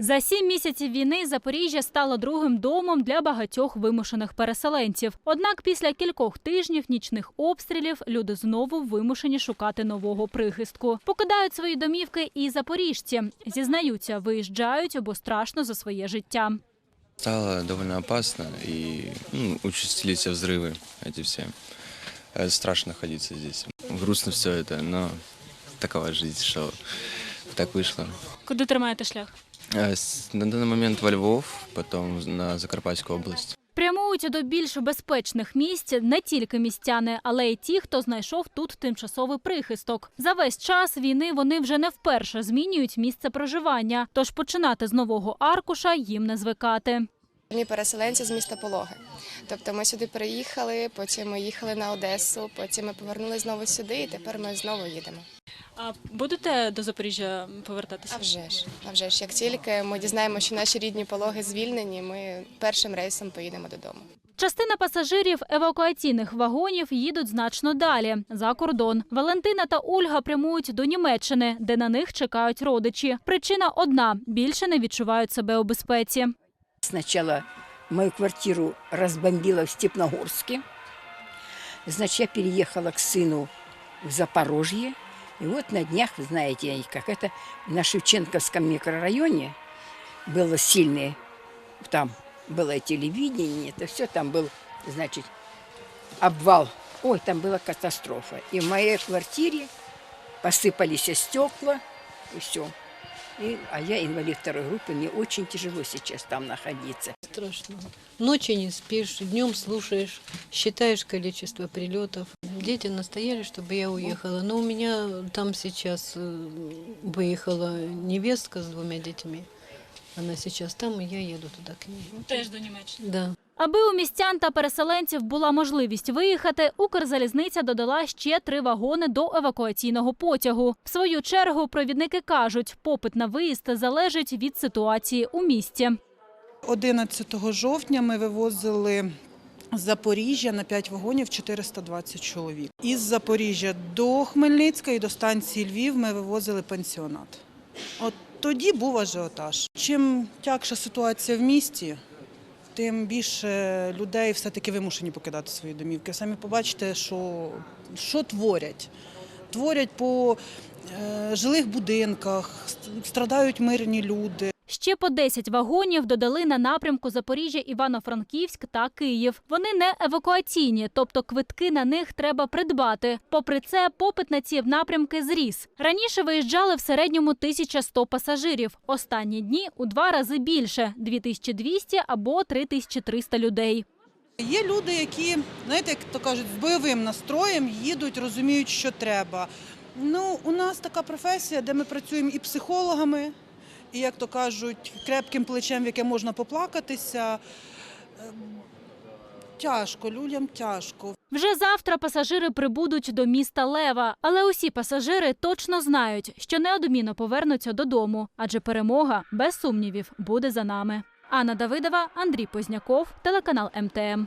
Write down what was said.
За сім місяців війни Запоріжжя стало другим домом для багатьох вимушених переселенців. Однак після кількох тижнів нічних обстрілів люди знову вимушені шукати нового прихистку. Покидають свої домівки і запоріжці. Зізнаються, виїжджають, бо страшно за своє життя. Стало довольно опасно и ну, участились взрывы эти все. Э, Страшно находиться здесь. Грустно все это, но такова жизнь, что так вышло. Куди тримаєте шлях? С- На данный момент во Львов, потом на Закарпатскую область. Прямують до більш безпечних місць не тільки містяни, але й ті, хто знайшов тут тимчасовий прихисток. За весь час війни вони вже не вперше змінюють місце проживання, тож починати з нового аркуша їм не звикати. Ми переселенці з міста Пологи. Тобто ми сюди приїхали, потім ми їхали на Одесу, потім ми повернули знову сюди, і тепер ми знову їдемо. А будете до Запоріжжя повертатися? А вже ж, а вже ж, як тільки ми дізнаємося, що наші рідні пологи звільнені, ми першим рейсом поїдемо додому. Частина пасажирів евакуаційних вагонів їдуть значно далі за кордон. Валентина та Ольга прямують до Німеччини, де на них чекають родичі. Причина одна більше не відчувають себе у безпеці. Сначала мою квартиру разбомбило в Степногорске. Значит, я переехала к сыну в Запорожье. И вот на днях, вы знаете, как это, на Шевченковском микрорайоне было сильное, там было телевидение, это все, там был, значит, обвал. Ой, там была катастрофа. И в моей квартире посыпались стекла, и все. И, а я инвалид второй группы, мне очень тяжело сейчас там находиться. Страшно. Ночью не спишь, днем слушаешь, считаешь количество прилетов. Дети настояли, чтобы я уехала. Но у меня там сейчас э, выехала невестка с двумя детьми. Она сейчас там, и я еду туда к ней. Теж до Німеччини. Да. Аби у містян та переселенців була можливість виїхати, Укрзалізниця додала ще три вагони до евакуаційного потягу. В свою чергу провідники кажуть, попит на виїзд залежить від ситуації у місті. 11 жовтня ми вивозили з Запоріжжя на 5 вагонів 420 чоловік. Із Запоріжжя до Хмельницька і до станції Львів ми вивозили пансіонат. От тоді був ажіотаж. Чим тягша ситуація в місті, тим більше людей все-таки вимушені покидати свої домівки. Самі побачите, що, що творять. Творять по е, жилих будинках, страдають мирні люди. Ще по 10 вагонів додали на напрямку Запоріжжя, Івано-Франківськ та Київ. Вони не евакуаційні, тобто квитки на них треба придбати. Попри це, попит на ці напрямки зріс. Раніше виїжджали в середньому 1100 пасажирів. Останні дні у два рази більше 2200 або 3300 людей. Є люди, які, знаєте, як то кажуть, з бойовим настроєм їдуть, розуміють, що треба. Ну, у нас така професія, де ми працюємо і психологами, і, як то кажуть, крепким плечем, в яке можна поплакатися. Ем, Тяжко, людям тяжко. Вже завтра пасажири прибудуть до міста Лева, але усі пасажири точно знають, що неодмінно повернуться додому, адже перемога без сумнівів буде за нами. Анна Давидова, Андрій Позняков, телеканал МТМ.